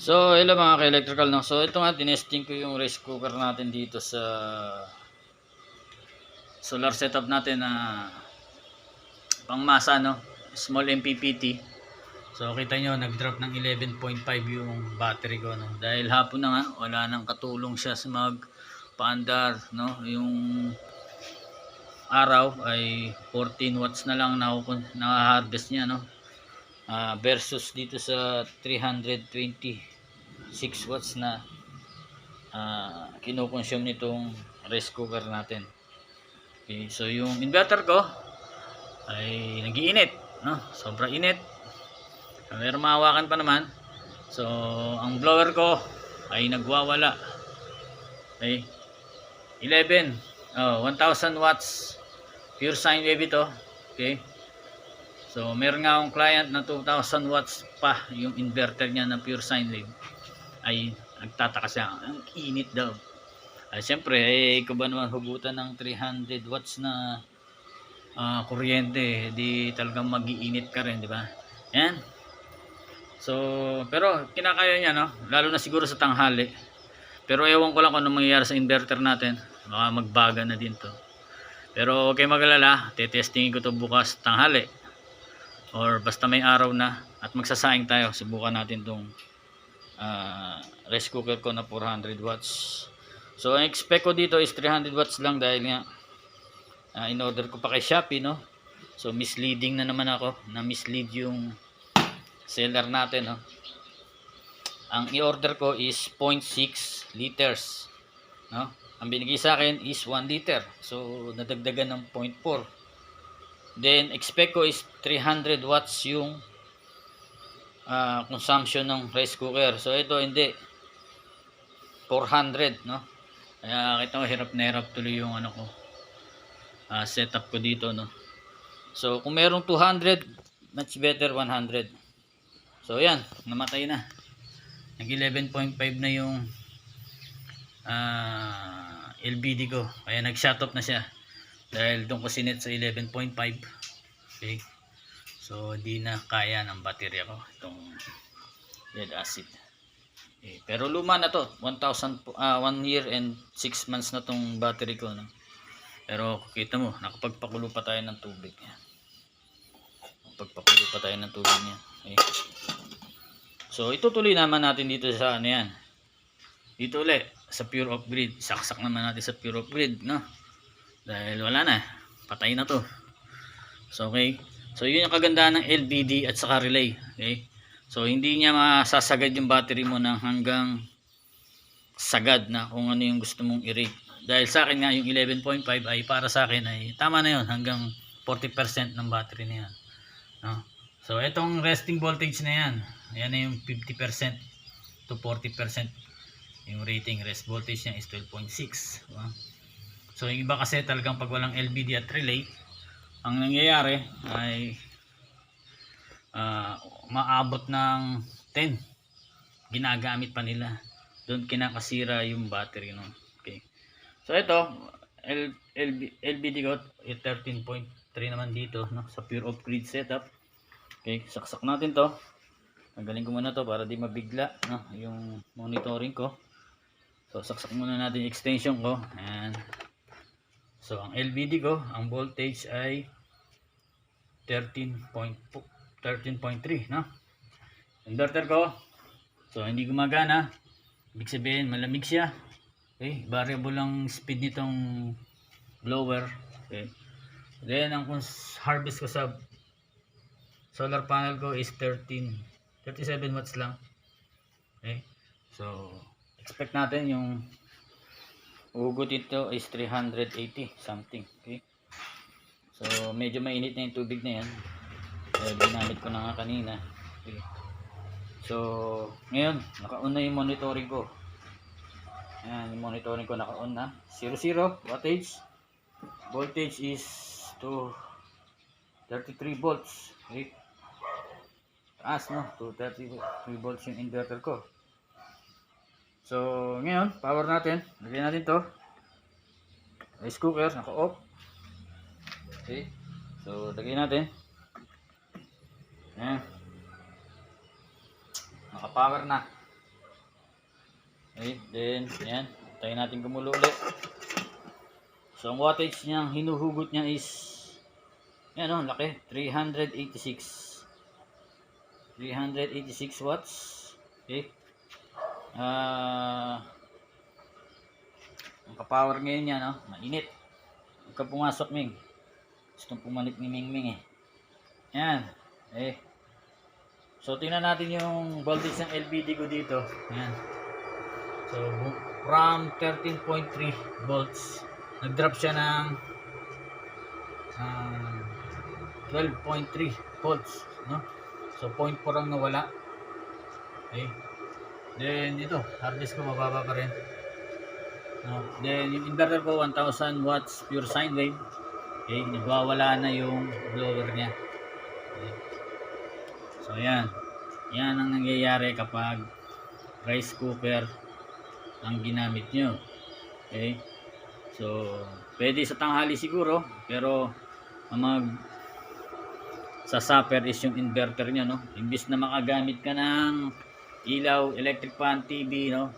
So, hello mga ka-electrical, no? So, ito nga, tinesting ko yung rice cooker natin dito sa solar setup natin na pangmasa, no? Small MPPT. So, kita nyo, nag-drop ng 11.5 yung battery ko, no? Dahil hapon na nga, wala nang katulong siya sa mag-paandar, no? Yung araw ay 14 watts na lang na, na harvest niya, no? Ah, versus dito sa 326 watts na uh, kinukonsume nitong rice cooker natin. Okay, so yung inverter ko ay nagiinit no? sobra init. Meron mahawakan pa naman. So ang blower ko ay nagwawala. Okay? 11 oh, 1000 watts. Pure sine wave ito. Okay? So, meron nga akong client na 2,000 watts pa yung inverter niya na pure sine wave. Ay, nagtataka siya. Ang init daw. Ay, syempre, eh, ikaw ba naman hugutan ng 300 watts na ah, kuryente, di talagang magiinit ka rin, di ba? Yan. So, pero kinakaya niya, no? Lalo na siguro sa tanghali. Pero ewan ko lang kung ano mangyayari sa inverter natin. Baka magbaga na din to. Pero okay magalala, tetestingin ko to bukas tanghali or basta may araw na at magsasaing tayo subukan natin tong uh, rice cooker ko na 400 watts. So ang expect ko dito is 300 watts lang dahil nga uh, in order ko pa kay Shopee no? So misleading na naman ako. Na mislead yung seller natin no? Ang i-order ko is 0.6 liters no? Ang binigay sa akin is 1 liter. So nadagdagan ng 0.4 Then, expect ko is 300 watts yung uh, consumption ng rice cooker. So, ito hindi. 400, no? Kaya kita ko, hirap na hirap tuloy yung ano ko. Uh, setup ko dito, no? So, kung merong 200, much better 100. So, yan. Namatay na. Nag 11.5 na yung uh, LBD ko. Kaya nag-shut off na siya dahil doon ko sinet sa 11.5 okay so di na kaya ng baterya ko itong lead acid. Okay. pero luma na to. 1000 uh, 1 year and 6 months na tong battery ko no? pero kita mo nakapagpakulo pa tayo ng tubig. Nakapagpakulo pa tayo ng tubig niya. Okay. so itutuloy naman natin dito sa ano yan. Dito ulit sa pure off grid saksak naman natin sa pure off grid no? Dahil wala na. Patay na to. So okay so yun yung kagandahan ng LBD at saka relay okay so hindi niya masasagad yung battery mo ng hanggang sagad na kung ano yung gusto mong i-rate dahil sa akin nga yung 11.5 ay para sa akin ay tama na yun hanggang 40% ng battery na yan no? so itong resting voltage na yan yan na yung 50% to 40% yung rating rest voltage niya is 12.6 diba? So yung iba kasi talagang pag walang LBD at relay, ang nangyayari ay uh, maabot ng 10. Ginagamit pa nila. Doon kinakasira yung battery no. Okay. So ito, L, LB, LBD ko 13.3 naman dito no sa pure off grid setup. Okay, saksak natin 'to. Tanggalin ko muna 'to para di mabigla no yung monitoring ko. So saksak muna natin extension ko and So, ang LVD ko, ang voltage ay 13.3, no? Inverter ko, so hindi gumagana. Ibig sabihin, malamig siya. Okay, variable lang speed nitong blower. Okay. Then, ang harvest ko sa solar panel ko is 13, 37 watts lang. Okay. So, expect natin yung Ugot ito is 380 something. Okay. So medyo mainit na yung tubig na yan. Dahil ginamit ko na nga kanina. Okay. So ngayon, naka-on na yung monitoring ko. Ayan, yung monitoring ko naka-on na. 00 wattage. Voltage is to 33 volts. Okay. Taas no, to 33 volts yung inverter ko. So, ngayon, power natin. Lagyan natin to. Rice cooker, naka-off. Okay. So, lagyan natin. Ayan. Naka-power na. Okay, then, yan. Tayo natin kumulo ulit. So, ang wattage niyang hinuhugot niya is, yan o, laki. 386. 386 watts. Okay. Ah, ang kapower ngayon niya, no? Mainit. Huwag ka pumasok, Ming. Gusto pumanik ni Ming Ming, eh. Yan. Eh. So, tingnan natin yung voltage ng LBD ko dito. Yan. So, from 13.3 volts, nag-drop siya ng ah, 12.3 volts, no? So, 0.4 ang nawala. Okay. Then, ito, hard disk ko mababa pa rin. No? Then, yung inverter ko, 1000 watts pure sine wave. Okay, nagwawala na yung blower niya. Okay. So, yan. Yan ang nangyayari kapag rice cooker ang ginamit nyo. Okay? So, pwede sa tanghali siguro, pero ang mag sa supper is yung inverter nyo, no? Imbis na makagamit ka ng ilaw, electric fan, TV, no?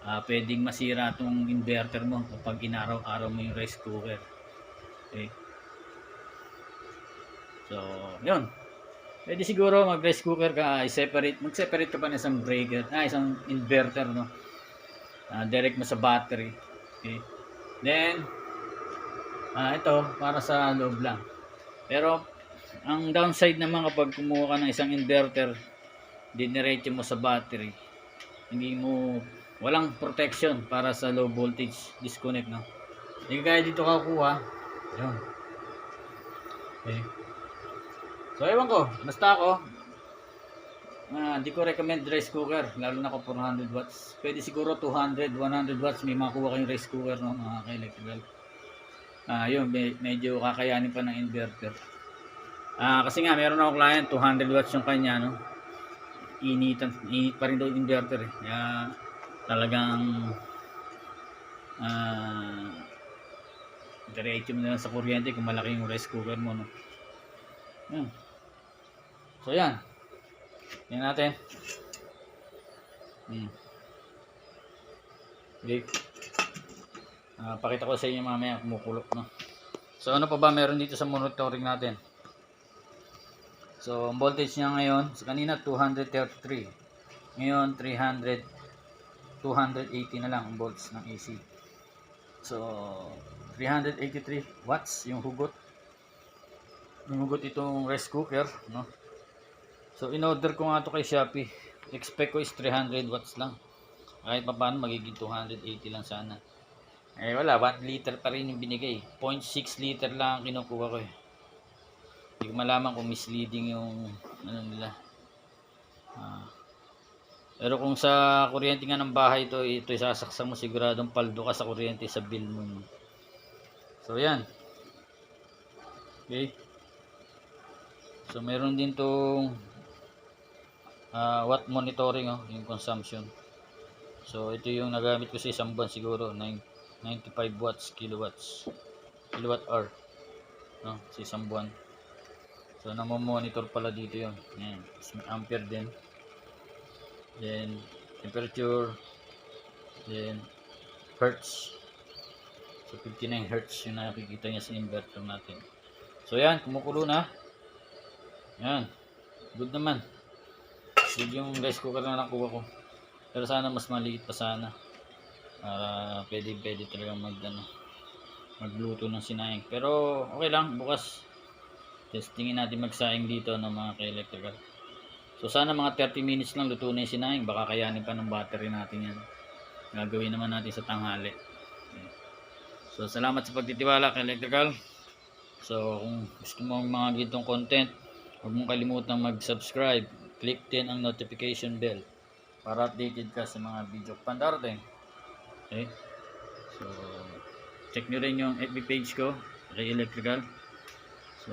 Ah, pwedeng masira tong inverter mo kapag inaraw-araw mo yung rice cooker. Okay? So, yun. Pwede siguro mag rice cooker ka, i-separate, mag-separate ka pa ng isang breaker, ah, isang inverter, no? Ah, direct mo sa battery. Okay. Then, ah, ito, para sa loob lang. Pero, ang downside naman kapag kumuha ka ng isang inverter, diniretso mo sa battery, hindi mo, walang protection para sa low voltage disconnect, no? Hindi kaya dito ka kuha, yun. Okay. So, ewan ko. Basta ako, ah, di ko recommend rice cooker. Lalo na ko 400 watts. Pwede siguro 200, 100 watts. May makuha kayong rice cooker, no? Mga ka-electrical. Ah, yun. me- medyo kakayanin pa ng inverter. Ah, kasi nga, meron ako client, 200 watts yung kanya, no? Initan, init pa rin daw yung inverter, eh. Kaya, talagang, ah, diretso mo na lang sa kuryente kung malaki yung rice cooker mo, no? Yan. So yan. Yan natin. Hmm. Okay. Ah, pakita ko sa inyo mamaya kumukulok no. So ano pa ba meron dito sa monitoring natin? So ang voltage niya ngayon, sa kanina 233. Ngayon 300 280 na lang ang volts ng AC. So 383 watts yung hugot Numugot itong rice cooker, no? So, in-order ko nga ito kay Shopee. Expect ko is 300 watts lang. Kahit pa paano, magiging 280 lang sana. Eh, wala. 1 liter pa rin yung binigay. 0.6 liter lang ang kinukuha ko eh. Hindi ko malaman kung misleading yung ano nila. Ah. Pero kung sa kuryente nga ng bahay ito, ito isasaksak mo siguradong paldo ka sa kuryente sa bill mo. So, yan. Okay. So meron din tong ah, watt monitoring oh, yung consumption. So ito yung nagamit ko sa isang buwan siguro, 9, 95 watts kilowatts. Kilowatt hour. No, sa isang buwan. So namo-monitor pala dito 'yon. Yan, Tapos ampere din. Then temperature then hertz. So 59 hertz yung nakikita niya sa inverter natin. So yan, kumukulo na. Yan. Good naman. Good yung rice cooker na nakuha ko. Pero sana mas maliit pa sana. Para pwede pwede talaga mag ano, magluto ng sinayang. Pero okay lang bukas. Testingin natin magsaing dito ng mga ka-electrical. So sana mga 30 minutes lang luto na yung sinayang. Baka kayanin pa ng battery natin yan. Gagawin naman natin sa tanghali. So salamat sa pagtitiwala ka-electrical. So kung gusto mo mga gitong content, Huwag mong kalimutang mag-subscribe. Click din ang notification bell para updated ka sa mga video pandarating. Okay? So, check nyo rin yung FB page ko, Ray Electrical. So,